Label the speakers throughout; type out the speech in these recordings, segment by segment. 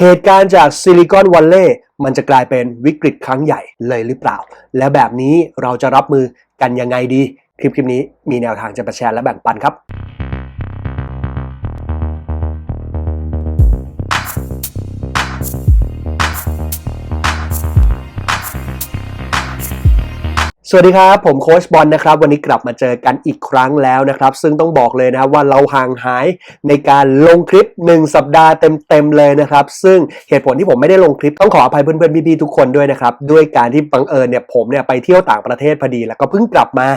Speaker 1: เหตุการณ์จากซิลิคอนวัลเลย์มันจะกลายเป็นวิกฤตครั้งใหญ่เลยหรือเปล่า และแบบนี้เราจะรับมือกันยังไงดี คลิปคลิปนี้มีแนวทางจะมาแชร์และแบ่งปันครับ สวัสดีครับ ผมโค้ชบอลนะครับ วันนี้กลับมาเจอกันอีกครั้งแล้วนะครับ ซึ่งต้องบอกเลยนะครับว่าเราห่างหายในการลงคลิป 1 สัปดาห์เต็มๆเลยนะครับ ซึ่งเหตุผลที่ผมไม่ได้ลงคลิปต้องขออภัยเพื่อนๆพี่ๆทุกคนด้วยนะครับ ด้วยการที่บังเอิญเนี่ยผมเนี่ยไปเที่ยวต่างประเทศพอดี แล้วก็เพิ่งกลับมา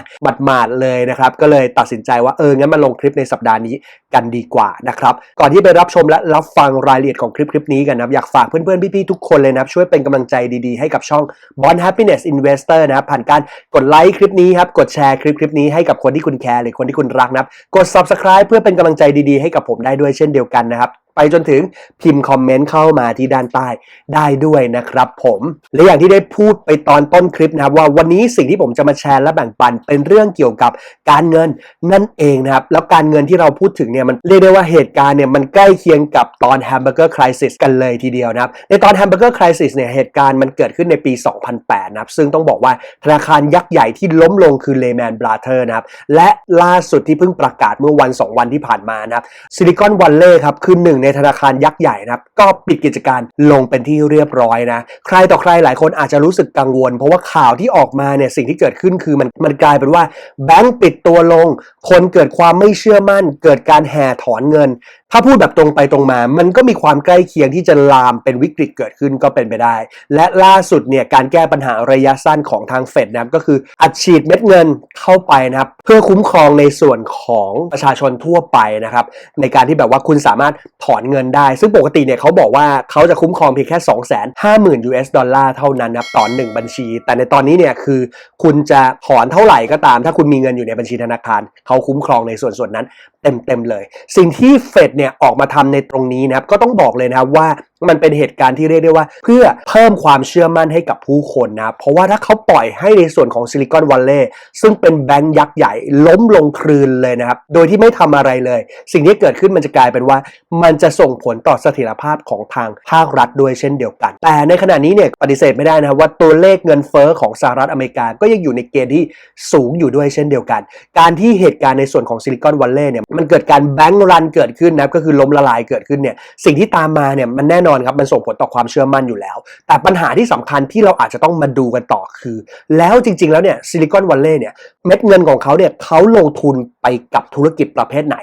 Speaker 1: หมาดๆเลยนะครับ ก็เลยตัดสินใจว่าเอองั้นมาลงคลิปในสัปดาห์นี้กันดีกว่านะครับก่อนที่ไปรับชมและรับฟังรายละเอียดของคลิปคลิปนี้กันนะครับอยากฝากเพื่อนๆพี่ๆทุกคนเลยนะครับช่วยเป็นกำลังใจดีๆให้กับช่อง Bond Happiness Investor นะครับผ่านการกดไลค์คลิปนี้ครับ กดแชร์คลิปคลิปนี้ให้กับคนที่คุณแคร์หรือคนที่คุณรักนะครับ กด Subscribe เพื่อเป็นกำลังใจดีๆให้กับผมได้ด้วยเช่นเดียวกันนะครับ ไปจนถึงพิมพ์คอมเมนต์เข้ามาที่ด้านใต้ได้ด้วยนะครับผมและอย่างที่ได้พูดไปตอนต้นคลิปนะครับว่าวันนี้สิ่งที่ผมจะมาแชร์และแบ่งปันเป็นเรื่องเกี่ยวกับการเงินนั่นเองนะครับแล้วการเงินที่เราพูดถึงเนี่ยมันเรียกได้ว่าเหตุการณ์เนี่ยมันใกล้เคียงกับตอนแฮมเบอร์เกอร์คริสกันเลยทีเดียวนะครับในตอนแฮมเบอร์เกอร์คริสเนี่ยเหตุการณ์มันเกิดขึ้นในปี 2008นะครับซึ่งต้องบอกว่าธนาคารยักษ์ใหญ่ที่ล้มลงคือ Lehman Brothers นะครับและล่าสุดที่เพิ่งประกาศเมื่อวัน 2 วันที่ผ่านมานะครับซิลิคอนวัลเลย์ครับคือหนึ่งในธนาคารยักษ์ใหญ่นะครับก็ปิดกิจการลงเป็นที่เรียบร้อยนะ ใครต่อใครหลายคนอาจจะรู้สึกกังวล เพราะว่าข่าวที่ออกมาเนี่ยสิ่งที่เกิดขึ้นคือมันมันกลายเป็นว่าแบงก์ปิดตัวลง คนเกิดความไม่เชื่อมั่น เกิดการแห่ถอนเงิน ถ้าพูดแบบตรงไปตรงมา มันก็มีความใกล้เคียงที่จะลามเป็นวิกฤตเกิดขึ้นก็เป็นไปได้ และล่าสุดเนี่ยการแก้ปัญหาระยะสั้นของทางเฟดนะครับก็คืออัดฉีดเม็ดเงินเข้าไปนะครับเพื่อคุ้มครองในส่วนของประชาชนทั่วไปนะครับในการที่แบบว่าคุณสามารถถอนเงินได้ ซึ่งปกติเนี่ยเขาบอกว่าเขาจะคุ้มครองเพียงแค่ 2 5 0 0 0 0 US ดอลลาร์เท่านั้นนะครับต่อหนึ่งบัญชี แต่ในตอนนี้เนี่ยคือคุณจะถอนเท่าไหร่ก็ตาม ถ้าคุณมีเงินอยู่ในบัญชีธนาคารเขาาคุ้มครองในส่วนส่วนนั้นเต็มๆเลย สิ่งที่เฟดเนี่ยออกมาทำในตรงนี้นะครับก็ต้องบอกเลยนะครับว่ามันเป็นเหตุการณ์ที่เรียกได้ว่า เพื่อเพิ่มความเชื่อมั่นให้กับผู้คนนะ เพราะว่าถ้าเขาปล่อยให้ในส่วนของซิลิคอนวัลเลย์ซึ่งเป็นแบงก์ยักษ์ใหญ่ล้มลงคลืนเลยนะครับ โดยที่ไม่ทำอะไรเลย สิ่งที่เกิดขึ้นมันจะกลายเป็นว่า มันจะส่งผลต่อเสถียรภาพของทางภาครัฐด้วยเช่นเดียวกัน แต่ในขณะนี้เนี่ยปฏิเสธไม่ได้นะครับว่าตัวเลขเงินเฟ้อของสหรัฐอเมริกาก็ยังอยู่ในเกณฑ์ที่สูงอยู่ด้วยเช่นเดียวกัน การที่เหตุการณ์ในส่วนของซิลิคอนวัลเลย์เนี่ยมันเกิดการแบงก์รันเกิดขึ้นนะก็คือล้มละลายเกิดขึ้นเนี่ยสิ่งที่ตามมาเนี่ยมันแน่นอนครับมันส่งผลต่อความเชื่อมั่นอยู่แล้ว แต่ปัญหาที่สำคัญที่เราอาจจะต้องมาดูกันต่อคือ แล้วจริง ๆ แล้วเนี่ยซิลิคอนวัลเลย์เนี่ยเม็ดเงินของเขาเนี่ยเขาลงทุนไปกับธุรกิจประเภทไหน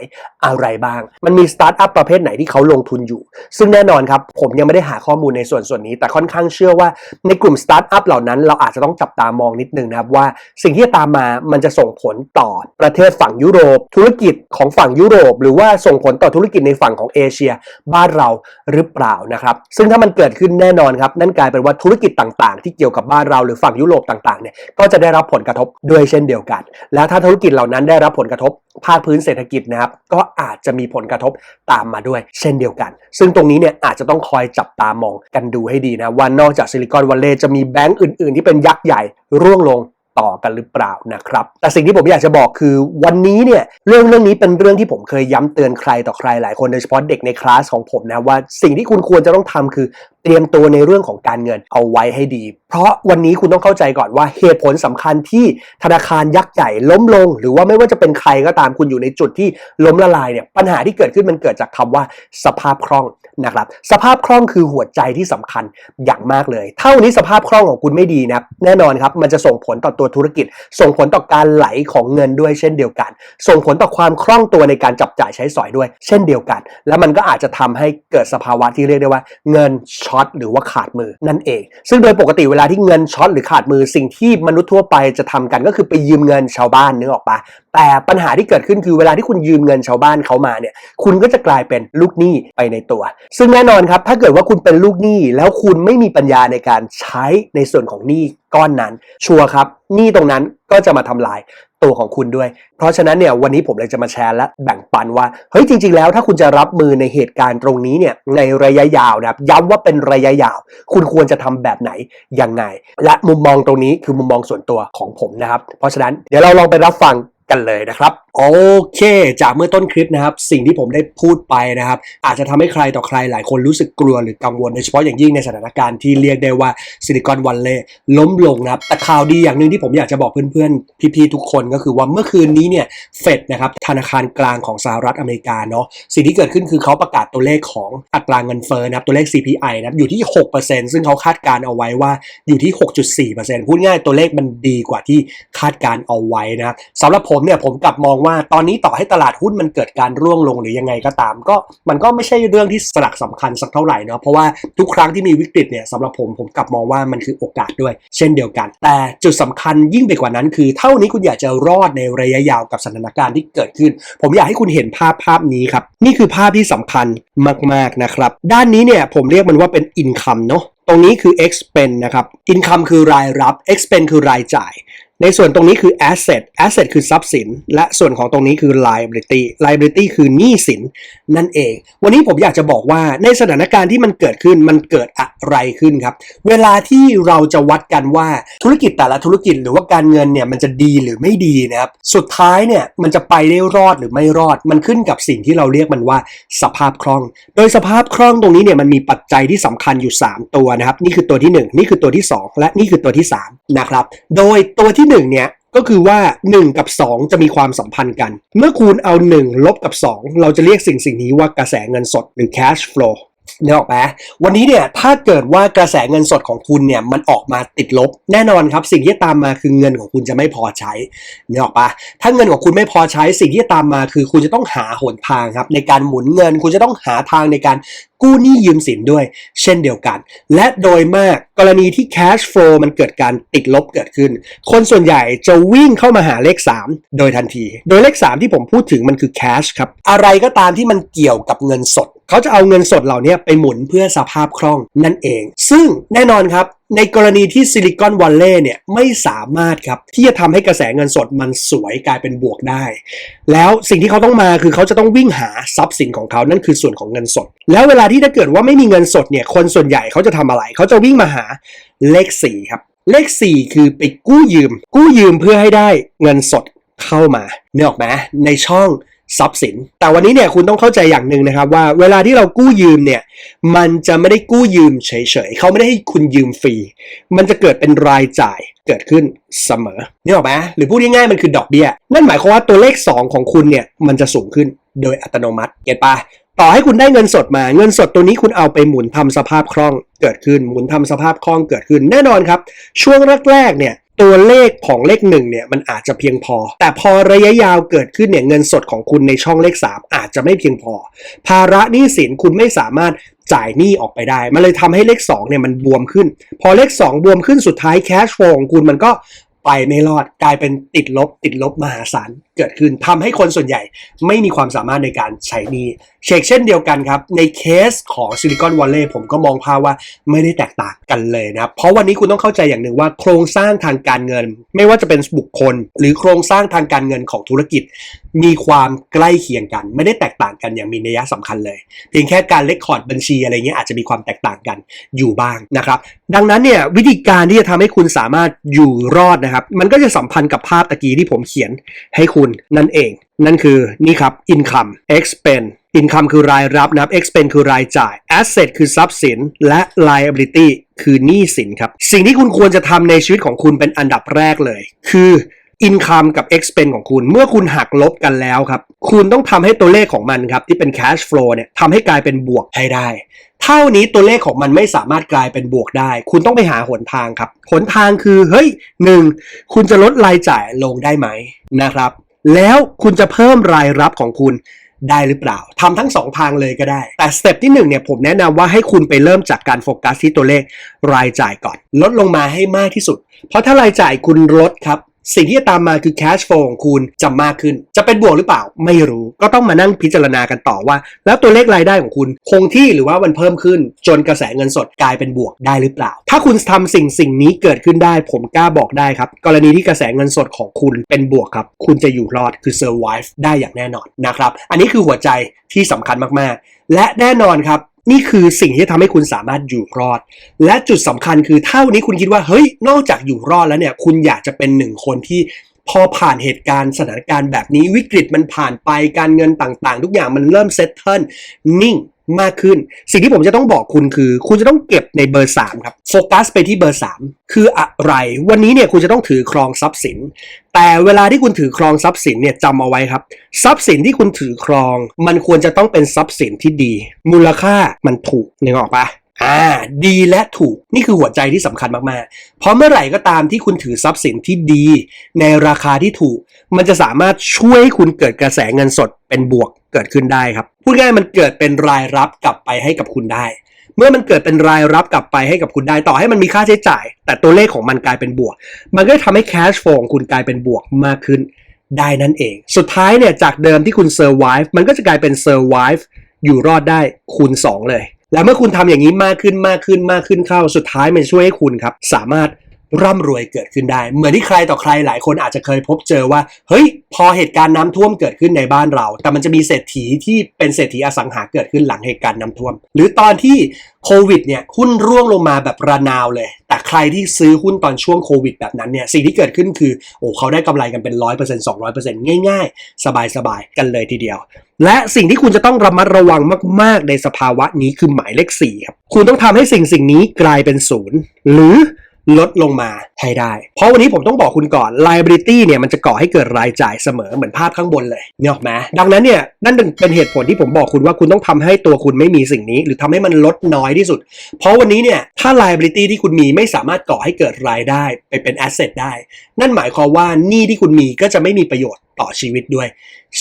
Speaker 1: อะไรบ้าง มันมีสตาร์ทอัพประเภทไหนที่เขาลงทุนอยู่ ซึ่งแน่นอนครับผมยังไม่ได้หาข้อมูลในส่วนส่วนนี้ แต่ค่อนข้างเชื่อว่าในกลุ่มสตาร์ทอัพเหล่านั้น เราอาจจะต้องจับตามองนิดนึงนะครับว่าสิ่งที่ตามมามันจะส่งผลต่อประเทศฝั่งยุโรป ธุรกิจของฝั่งยุโรป หรือว่าส่งผลต่อธุรกิจในฝั่งของเอเชีย บ้านเราหรือเปล่านะครับซึ่งถ้ามันเกิดขึ้นแน่นอนครับ นั่นกลายเป็นว่าธุรกิจต่างๆ ที่เกี่ยวกับบ้านเราหรือฝั่งยุโรปต่างๆเนี่ยก็จะได้รับผลกระทบด้วยเช่นเดียวกัน แล้วถ้าธุรกิจเหล่านั้นได้รับผลกระทบภาคพื้นเศรษฐกิจนะครับก็อาจจะมีผลกระทบตามมาด้วย เช่นเดียวกัน ซึ่งตรงนี้เนี่ยอาจจะต้องคอยจับตามองกันดูให้ดีนะว่านอกจากซิลิคอนวัลเลย์จะมีแบงก์อื่นๆ ที่เป็นยักษ์ใหญ่ร่วงลง ต่อกันหรือเปล่านะครับ แต่สิ่งที่ผมอยากจะบอกคือวันนี้เนี่ยเรื่องเรื่องนี้เป็นเรื่องที่ผมเคยย้ำเตือนใครต่อใครหลายคนโดยเฉพาะเด็กในคลาสของผมนะว่าสิ่งที่คุณควรจะต้องทำคือ เตรียมตัวในเรื่องของการเงินเอาไว้ให้ดี เพราะวันนี้คุณต้องเข้าใจก่อนว่าเหตุผลสำคัญที่ธนาคารยักษ์ใหญ่ล้มลง หรือว่าไม่ว่าจะเป็นใครก็ตามคุณอยู่ในจุดที่ล้มละลายเนี่ยปัญหาที่เกิดขึ้นมันเกิดจากคำว่าสภาพคล่องนะครับสภาพคล่องคือหัวใจที่สำคัญอย่างมากเลยถ้านี้สภาพคล่องของคุณไม่ดีนะแน่นอนครับมันจะส่งผลต่อตัวธุรกิจ ส่งผลต่อการไหลของเงินด้วยเช่นเดียวกัน ส่งผลต่อความคล่องตัวในการจับจ่ายใช้สอยด้วย เช่นเดียวกัน แล้วมันก็อาจจะทำให้เกิดสภาวะที่เรียกได้ว่า เงินช็อตหรือว่าขาดมือนั่นเอง ซึ่งโดยปกติเวลาที่เงินช็อตหรือขาดมือสิ่งที่มนุษย์ทั่วไปจะทำกันก็คือไปยืมเงินชาวบ้านนึกออกปะแต่ปัญหาที่เกิดขึ้นคือเวลาที่คุณยืมเงินชาวบ้านเขามาเนี่ยคุณก็จะกลายเป็นลูกหนี้ไปในตัว ซึ่งแน่นอนครับถ้าเกิดว่าคุณเป็นลูกหนี้แล้วคุณไม่มีปัญญาในการใช้ในส่วนของหนี้ก้อนนั้น ชัวร์ครับหนี้ตรงนั้นก็จะมาทำลาย ตัวของคุณด้วย เพราะฉะนั้นเนี่ยวันนี้ผมเลยจะมาแชร์และแบ่งปันว่าเฮ้ยจริง ๆ แล้วถ้าคุณจะรับมือในเหตุการณ์ตรงนี้เนี่ยในระยะยาวนะครับย้ำว่าเป็นระยะยาว คุณควรจะทำแบบไหนยังไง และมุมมองตรงนี้คือมุมมองส่วนตัวของผมนะครับ เพราะฉะนั้นเดี๋ยวเราลองไปรับฟัง กันเลยนะครับโอเค จากเมื่อต้นคลิปนะครับ สิ่งที่ผมได้พูดไปนะครับ อาจจะทำให้ใครต่อใครหลายคนรู้สึกกลัวหรือกังวลโดยเฉพาะอย่างยิ่งในสถานการณ์ที่เรียกได้ว่าซิลิคอนวัลเลยล้มลงนะครับแต่ข่าวดีอย่างหนึ่งที่ผมอยากจะบอกเพื่อนๆ พี่ๆ ทุกคนก็คือว่าเมื่อคืนนี้เนี่ยเฟดนะครับธนาคารกลางของสหรัฐอเมริกาเนาะสิ่งที่เกิดขึ้นคือเขาประกาศตัวเลขของอัตราเงินเฟ้อนะครับตัวเลข CPI นะครับอยู่ที่ 6%ซึ่งเขาคาดการเอาไว้ว่าอยู่ที่ 6.4%พูดง่ายตัวเลขมันดีกว่าที่คาดการเอาไว้นะครับสำหรับผมเนี่ยผมกลับมองว่าตอนนี้ต่อให้ตลาดหุ้นมันเกิดการร่วงลงหรือยังไงก็ตาม ก็มันก็ไม่ใช่เรื่องที่สลักสำคัญสักเท่าไหร่เนาะเพราะว่าทุกครั้งที่มีวิกฤตเนี่ยสำหรับผมผมกลับมองว่ามันคือโอกาสด้วย เช่นเดียวกัน แต่จุดสำคัญยิ่งไปกว่านั้น คือเท่านี้คุณอยากจะรอดในระยะยาวกับสถานการณ์ที่เกิดขึ้น ผมอยากให้คุณเห็นภาพภาพนี้ครับนี่คือภาพที่สำคัญมากๆนะครับด้านนี้เนี่ยผมเรียกมันว่าเป็น income เนาะตรงนี้คือ expense นะครับ income คือรายรับ expense คือรายจ่าย ในส่วนตรงนี้คือ asset asset คือทรัพย์สิน และส่วนของตรงนี้คือ liability liability คือหนี้สินนั่นเอง วันนี้ผมอยากจะบอกว่าในสถานการณ์ที่มันเกิดขึ้นมันเกิดอะไรขึ้นครับ เวลาที่เราจะวัดกันว่าธุรกิจแต่ละธุรกิจหรือว่าการเงินเนี่ยมันจะดีหรือไม่ดีนะครับ สุดท้ายเนี่ยมันจะไปได้รอดหรือไม่รอด มันขึ้นกับสิ่งที่เราเรียกมันว่าสภาพคล่อง โดยสภาพคล่องตรงนี้เนี่ยมันมีปัจจัยที่สำคัญอยู่ 3 ตัวนะครับ นี่คือตัวที่ 1 นี่คือตัวที่ 2 และนี่คือตัวที่3นะครับ โดยตัวที่1เนี่ยก็คือว่า 1 กับ 2 จะมีความสัมพันธ์กัน เมื่อคูณเอา 1 ลบกับ 2 เราจะเรียกสิ่งสิ่งนี้ว่ากระแสเงินสดหรือ cash flow นึกออกไหมวันนี้เนี่ยถ้าเกิดว่ากระแสเงินสดของคุณเนี่ยมันออกมาติดลบแน่นอนครับสิ่งที่ตามมาคือเงินของคุณจะไม่พอใช้นึกออกปะถ้าเงินของคุณไม่พอใช้สิ่งที่ตามมาคือคุณจะต้องหาหนทางครับในการหมุนเงิน คุณจะต้องหาทางในการกู้หนี้ยืมสินด้วย เช่นเดียวกัน และโดยมากกรณีที่ cash flow มันเกิดการติดลบเกิดขึ้น คนส่วนใหญ่จะวิ่งเข้ามาหาเลข 3 โดยทันที โดยเลข 3 ที่ผมพูดถึงมันคือ cash ครับอะไรก็ตามที่มันเกี่ยวกับเงินสด เขาจะเอาเงินสดเหล่านี้ไปหมุนเพื่อสภาพคล่องนั่นเอง ซึ่งแน่นอนครับในกรณีที่ซิลิคอนวัลเลย์เนี่ยไม่สามารถครับที่จะทำให้กระแสเงินสดมันสวยกลายเป็นบวกได้ แล้วสิ่งที่เขาต้องมาคือเขาจะต้องวิ่งหาทรัพย์สินของเขานั่นคือส่วนของเงินสด แล้วเวลาที่ถ้าเกิดว่าไม่มีเงินสดเนี่ยคนส่วนใหญ่เขาจะทำอะไร เขาจะวิ่งมาหาเลข4ครับเลข 4 คือไปกู้ยืม กู้ยืมเพื่อให้ได้เงินสดเข้ามาเนื้อออกไหมในช่อง ทรัพย์สิน แต่วันนี้เนี่ยคุณต้องเข้าใจอย่างหนึ่งนะครับว่าเวลาที่เรากู้ยืมเนี่ยมันจะไม่ได้กู้ยืมเฉยๆเขาไม่ได้ให้คุณยืมฟรี มันจะเกิดเป็นรายจ่ายเกิดขึ้นเสมอนี่ออกไหมหรือพูดง่ายๆมันคือดอกเบี้ย นั่นหมายความว่าตัวเลข 2 ของคุณเนี่ยมันจะสูงขึ้นโดยอัตโนมัติเก็ตปะต่อให้คุณได้เงินสดมา เงินสดตัวนี้คุณเอาไปหมุนทำสภาพคล่องเกิดขึ้นหมุนทำสภาพคล่องเกิดขึ้นแน่นอนครับ ช่วงแรกๆเนี่ย ตัวเลขของเลขหนึ่งเนี่ยมันอาจจะเพียงพอ แต่พอระยะยาวเกิดขึ้นเนี่ยเงินสดของคุณในช่องเลข 3 อาจจะไม่เพียงพอ ภาระหนี้สินคุณไม่สามารถจ่ายหนี้ออกไปได้ มันเลยทำให้เลข2เนี่ยมันบวมขึ้น พอเลข 2 บวมขึ้นสุดท้ายแคชโฟของคุณมันก็ไปไม่รอดกลายเป็นติดลบติดลบมหาศาลเกิดขึ้นทำให้คนส่วนใหญ่ไม่มีความสามารถในการใช้นี้เชกเช่นเดียวกันครับ ในเคสของซิลิคอนวัลเลย์ผมก็มองภาพว่าไม่ได้แตกต่างกันเลยนะเพราะวันนี้คุณต้องเข้าใจอย่างหนึ่งว่าโครงสร้างทางการเงิน ไม่ว่าจะเป็นบุคคล หรือโครงสร้างทางการเงินของธุรกิจ มีความใกล้เคียงกัน ไม่ได้แตกต่างกันอย่างมีนัยสำคัญเลย เพียงแค่การเลคคอร์ดบัญชีอะไรเงี้ยอาจจะมีความแตกต่างกันอยู่บ้างนะครับดังนั้นเนี่ยวิธีการที่จะทำให้คุณสามารถอยู่รอดนะครับมันก็จะสัมพันธ์กับภาพตะกี้ที่ผมเขียนให้คุณนั่นเอง นั่นคือนี่ครับ income expense income คือรายรับนะครับ expense คือรายจ่าย asset คือทรัพย์สิน และ liability คือหนี้สินครับ สิ่งที่คุณควรจะทำในชีวิตของคุณเป็นอันดับแรกเลย คือ income กับ expense ของคุณ เมื่อคุณหักลบกันแล้วครับ คุณต้องทำให้ตัวเลขของมันครับ ที่เป็น cash flow เนี่ยทำให้กลายเป็นบวกให้ได้เท่านี้ตัวเลขของมันไม่สามารถกลายเป็นบวกได้ คุณต้องไปหาหนทางครับ หนทางคือ เฮ้ยหนึ่งคุณจะลดรายจ่ายลงได้ไหมนะครับ แล้วคุณจะเพิ่มรายรับของคุณได้หรือเปล่าทำทั้งสองทางเลยก็ได้ แต่สเต็ปที่หนึ่งเนี่ยผมแนะนำว่าให้คุณไปเริ่มจากการโฟกัสที่ตัวเลขรายจ่ายก่อน ลดลงมาให้มากที่สุด เพราะถ้ารายจ่ายคุณลดครับ สิ่งที่จะตามมาคือ cash flow ของคุณจะมากขึ้น จะเป็นบวกหรือเปล่าไม่รู้ก็ต้องมานั่งพิจารณากันต่อว่า แล้วตัวเลขรายได้ของคุณคงที่หรือว่ามันเพิ่มขึ้น จนกระแสเงินสดกลายเป็นบวกได้หรือเปล่า ถ้าคุณทำสิ่งสิ่งนี้เกิดขึ้นได้ ผมกล้าบอกได้ครับ กรณีที่กระแสเงินสดของคุณเป็นบวกครับ คุณจะอยู่รอดคือ survive ได้อย่างแน่นอนนะครับ อันนี้คือหัวใจที่สำคัญมากๆ และแน่นอนครับ นี่คือสิ่งที่ทำให้คุณสามารถอยู่รอด และจุดสำคัญคือเท่านี้คุณคิดว่าเฮ้ยนอกจากอยู่รอดแล้วเนี่ย คุณอยากจะเป็นหนึ่งคนที่พอผ่านเหตุการณ์สถานการณ์แบบนี้วิกฤตมันผ่านไปการเงินต่างๆ ทุกอย่างมันเริ่มเซตเทิลนิ่ง มากขึ้น สิ่งที่ผมจะต้องบอกคุณคือ คุณจะต้องเก็บในเบอร์ 3 ครับโฟกัสไปที่เบอร์ 3 คืออะไร วันนี้เนี่ยคุณจะต้องถือครองทรัพย์สิน แต่เวลาที่คุณถือครองทรัพย์สินเนี่ยจำเอาไว้ครับ ทรัพย์สินที่คุณถือครอง มันควรจะต้องเป็นทรัพย์สินที่ดี มูลค่ามันถูกนึกออกปะ อ่าดีและถูกนี่คือหัวใจที่สำคัญมากๆ เพราะเมื่อไหร่ก็ตามที่คุณถือทรัพย์สินที่ดี ในราคาที่ถูก มันจะสามารถช่วยให้คุณเกิดกระแสเงินสดเป็นบวกเกิดขึ้นได้ครับพูดง่ายมันเกิดเป็นรายรับกลับไปให้กับคุณได้ เมื่อมันเกิดเป็นรายรับกลับไปให้กับคุณได้ ต่อให้มันมีค่าใช้จ่าย แต่ตัวเลขของมันกลายเป็นบวก มันก็จะทำให้ cash flow ของคุณกลายเป็นบวกมากขึ้นได้นั่นเอง สุดท้ายเนี่ยจากเดิมที่คุณ survive มันก็จะกลายเป็น survive อยู่รอดได้คูณ 2 เลย แล้วเมื่อคุณทำอย่างนี้มากขึ้นมากขึ้นมากขึ้นเข้าสุดท้ายมันช่วยให้คุณครับสามารถ ร่ำรวยเกิดขึ้นได้ เหมือนที่ใครต่อใครหลายคนอาจจะเคยพบเจอว่า เฮ้ย พอเหตุการณ์น้ำท่วมเกิดขึ้นในบ้านเรา แต่มันจะมีเศรษฐีที่เป็นเศรษฐีอสังหาเกิดขึ้นหลังเหตุการณ์น้ำท่วม หรือตอนที่โควิดเนี่ยหุ้นร่วงลงมาแบบระนาวเลย แต่ใครที่ซื้อหุ้นตอนช่วงโควิดแบบนั้นเนี่ยสิ่งที่เกิดขึ้นคือโอ้เขาได้กำไรกันเป็นร้อยเปอร์เซ็นต์สองร้อยเปอร์เซ็นต์ง่ายๆ สบายๆ กันเลยทีเดียว และสิ่งที่คุณจะต้องระมัดระวังมาก ๆ ในสภาวะนี้คือหมายเลข4ครับคุณต้องทำให้สิ่งสิ่งนี้กลายเป็นศูนย์หรือ ลดลงมาให้ได้ เพราะวันนี้ผมต้องบอกคุณก่อน liability เนี่ยมันจะก่อให้เกิดรายจ่ายเสมอเหมือนภาพข้างบนเลยเนี่ยหรอกไหมดังนั้นเนี่ยนั่นเป็นเหตุผลที่ผมบอกคุณว่าคุณต้องทำให้ตัวคุณไม่มีสิ่งนี้ หรือทำให้มันลดน้อยที่สุด เพราะวันนี้เนี่ยถ้า liability ที่คุณมีไม่สามารถก่อให้เกิดรายได้ไปเป็น asset ได้ นั่นหมายความว่าหนี้ที่คุณมีก็จะไม่มีประโยชน์ต่อชีวิตด้วย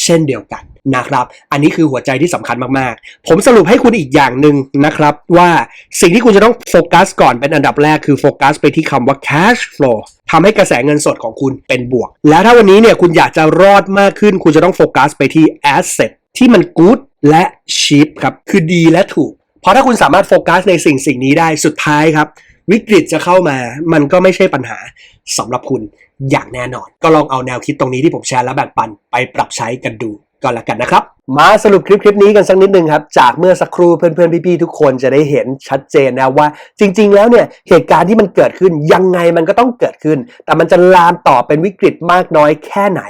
Speaker 1: เช่นเดียวกันนะครับ อันนี้คือหัวใจที่สำคัญมากๆ ผมสรุปให้คุณอีกอย่างหนึ่งนะครับว่าสิ่งที่คุณจะต้องโฟกัสก่อนเป็นอันดับแรกคือโฟกัสไปที่คำว่า cash flow ทำให้กระแสเงินสดของคุณเป็นบวก แล้วถ้าวันนี้เนี่ยคุณอยากจะรอดมากขึ้น คุณจะต้องโฟกัสไปที่ asset ที่มัน good และ cheap ครับ คือดีและถูก เพราะถ้าคุณสามารถโฟกัสในสิ่งสิ่งนี้ได้สุดท้ายครับ วิกฤตจะเข้ามา มันก็ไม่ใช่ปัญหาสำหรับคุณอย่างแน่นอน ก็ลองเอาแนวคิดตรงนี้ที่ผมแชร์และแบ่งปันไปปรับใช้กันดูก็แล้วกันนะครับ มาสรุปคลิปคลิปนี้กันสักนิดนึงครับ จากเมื่อสักครู่เพื่อนๆพี่ๆทุกคนจะได้เห็นชัดเจนนะว่า จริง ๆ แล้วเนี่ยเหตุการณ์ที่มันเกิดขึ้นยังไงมันก็ต้องเกิดขึ้น แต่มันจะลามต่อเป็นวิกฤตมากน้อยแค่ไหน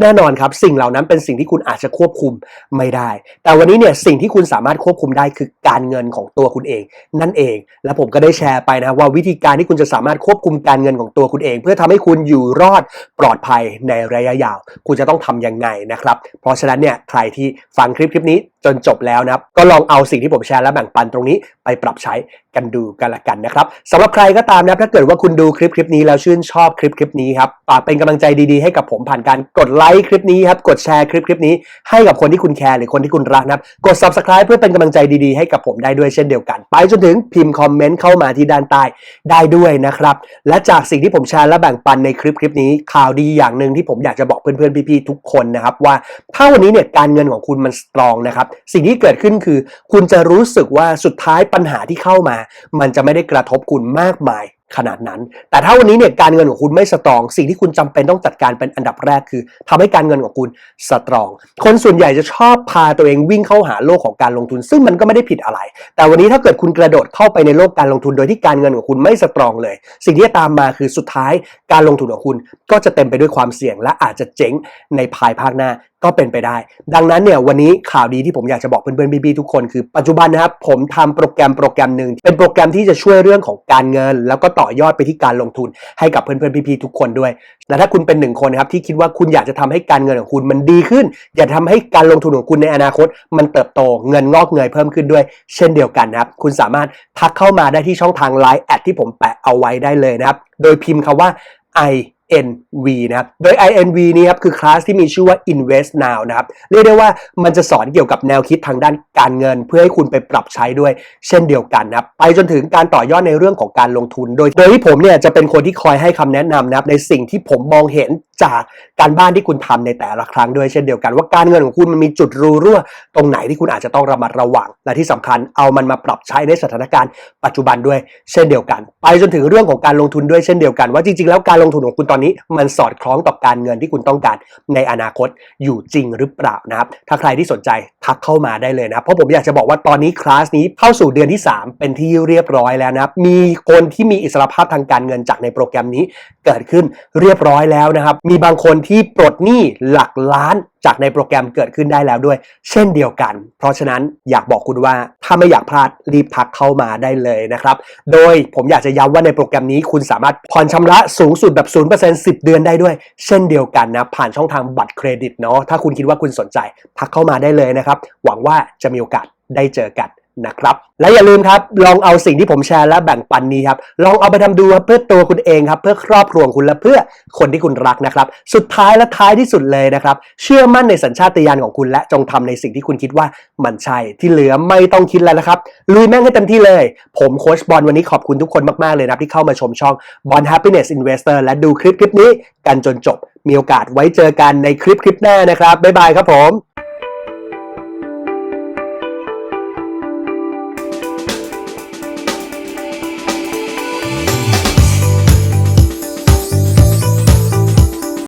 Speaker 1: แน่นอนครับ สิ่งเหล่านั้นเป็นสิ่งที่คุณอาจจะควบคุมไม่ได้ แต่วันนี้เนี่ยสิ่งที่คุณสามารถควบคุมได้คือการเงินของตัวคุณเอง นั่นเอง และผมก็ได้แชร์ไปนะว่าวิธีการที่คุณจะสามารถควบคุมการเงินของตัวคุณเอง เพื่อทำให้คุณอยู่รอดปลอดภัยในระยะยาว คุณจะต้องทำยังไงนะครับ เพราะฉะนั้นเนี่ยใครที่ฟังคลิปคลิปนี้จนจบแล้วนะครับ ก็ลองเอาสิ่งที่ผมแชร์และแบ่งปันตรงนี้ไปปรับใช้กันดูกันละกันนะครับสำหรับใครก็ตามนะครับถ้าเกิดว่าคุณดูคลิปคลิปนี้แล้วชื่นชอบคลิปคลิปนี้ครับฝากเป็นกำลังใจดีๆให้กับผมผ่านการกดไลค์คลิปนี้ครับกดแชร์คลิปคลิปนี้ให้กับคนที่คุณแคร์หรือคนที่คุณรักนะครับกด subscribe เพื่อเป็นกำลังใจดีๆให้กับผมได้ด้วยเช่นเดียวกัน ไปจนถึงพิมพ์คอมเมนต์เข้ามาที่ด้านใต้ได้ด้วยนะครับและจากสิ่งที่ผมแชร์และแบ่งปันในคลิปคลิปนี้ข่าวดีอย่างหนึ่งที่ผมอยากจะบอกเพื่อนๆพี่ๆทุกคนนะครับว่าถ้าวันนี้เนี่ยการเงินของคุณมันสตรองนะครับ สิ่งที่เกิดขึ้นคือ คุณจะรู้สึกว่าสุดท้ายปัญหาที่เข้ามา มันจะไม่ได้กระทบคุณมากมายขนาดนั้น แต่ถ้าวันนี้เนี่ยการเงินของคุณไม่สตรอง สิ่งที่คุณจำเป็นต้องจัดการเป็นอันดับแรกคือทำให้การเงินของคุณสตรอง คนส่วนใหญ่จะชอบพาตัวเองวิ่งเข้าหาโลกของการลงทุน ซึ่งมันก็ไม่ได้ผิดอะไร แต่วันนี้ถ้าเกิดคุณกระโดดเข้าไปในโลกการลงทุนโดยที่การเงินของคุณไม่สตรองเลย สิ่งที่ตามมาคือสุดท้ายการลงทุนของคุณ ก็จะเต็มไปด้วยความเสี่ยงและอาจจะเจ๊งในภายภาคหน้า ก็เป็นไปได้ ดังนั้นเนี่ยวันนี้ข่าวดีที่ผมอยากจะบอกเพื่อนๆพี่ๆทุกคนคือปัจจุบันนะครับผมทำโปรแกรมโปรแกรมหนึ่งเป็นโปรแกรมที่จะช่วยเรื่องของการเงิน แล้วก็ต่อยอดไปที่การลงทุนให้กับเพื่อนๆพี่ๆทุกคนด้วยและถ้าคุณเป็นหนึ่งคนนะครับที่คิดว่าคุณอยากจะทำให้การเงินของคุณมันดีขึ้น อยากทำให้การลงทุนของคุณในอนาคต มันเติบโตเงินงอกเงยเพิ่มขึ้นด้วย เช่นเดียวกันนะครับคุณสามารถทักเข้ามาได้ที่ช่องทาง Line แอดที่ผมแปะเอาไว้ได้เลยนะครับโดยพิมพ์คำว่า i INV นะครับ โดย INV นี้ครับคือคลาสที่มีชื่อว่า Invest Now นะครับ เรียกได้ว่ามันจะสอนเกี่ยวกับแนวคิดทางด้านการเงิน เพื่อให้คุณไปปรับใช้ด้วยเช่นเดียวกันนะครับ ไปจนถึงการต่อยอดในเรื่องของการลงทุน โดย โดยที่ผมเนี่ยจะเป็นคนที่คอยให้คำแนะนำนะครับในสิ่งที่ผมมองเห็นจากการบ้านที่คุณทำในแต่ละครั้งด้วยเช่นเดียวกัน ว่าการเงินของคุณมันมีจุดรูรั่ว ตรงไหนที่คุณอาจจะต้องระมัดระวัง และที่สำคัญเอามันมาปรับใช้ในสถานการณ์ปัจจุบันด้วยเช่นเดียวกัน ไปจนถึงเรื่องของการลงทุนด้วยเช่นเดียวกัน ว่าจริงๆ แล้วการลงทุนของคุณตอนนี้ มันสอดคล้องต่อการเงินที่คุณต้องการในอนาคตอยู่จริงหรือเปล่านะครับถ้าใครที่สนใจทักเข้ามาได้เลยนะเพราะผมอยากจะบอกว่าตอนนี้คลาสนี้เข้าสู่เดือนที่ 3 เป็นที่เรียบร้อยแล้วนะครับมีคนที่มีอิสรภาพทางการเงินจากในโปรแกรมนี้เกิดขึ้นเรียบร้อยแล้วนะครับมีบางคนที่ปลดหนี้หลักล้านจากในโปรแกรมเกิดขึ้นได้แล้วด้วย เช่นเดียวกัน เพราะฉะนั้นอยากบอกคุณว่าถ้าไม่อยากพลาดรีบทักเข้ามาได้เลยนะครับ โดยผมอยากจะย้ำว่าในโปรแกรมนี้คุณสามารถผ่อนชำระสูงสุดแบบ 0% 10 เดือนได้ด้วย เช่นเดียวกันนะ ผ่านช่องทางบัตรเครดิตเนาะถ้าคุณคิดว่าคุณสนใจทักเข้ามาได้เลยนะครับ หวังว่าจะมีโอกาสได้เจอกัน นะครับ และอย่าลืมครับ ลองเอาสิ่งที่ผมแชร์และแบ่งปันนี้ครับ ลองเอาไปทำดูเพื่อตัวคุณเองครับ เพื่อครอบครัวของคุณและเพื่อคนที่คุณรักนะครับ สุดท้ายและท้ายที่สุดเลยนะครับ เชื่อมั่นในสัญชาตญาณของคุณ และจงทำในสิ่งที่คุณคิดว่ามันใช่ ที่เหลือไม่ต้องคิดแล้วนะครับ ลุยแม่งให้เต็มที่เลย ผมโค้ชบอลวันนี้ขอบคุณทุกคนมากๆเลยนะที่เข้ามาชมช่อง Bond Happiness Investor และดูคลิปคลิปนี้กันจนจบ มีโอกาสไว้เจอกันในคลิปคลิปหน้านะครับบ๊ายบายครับผม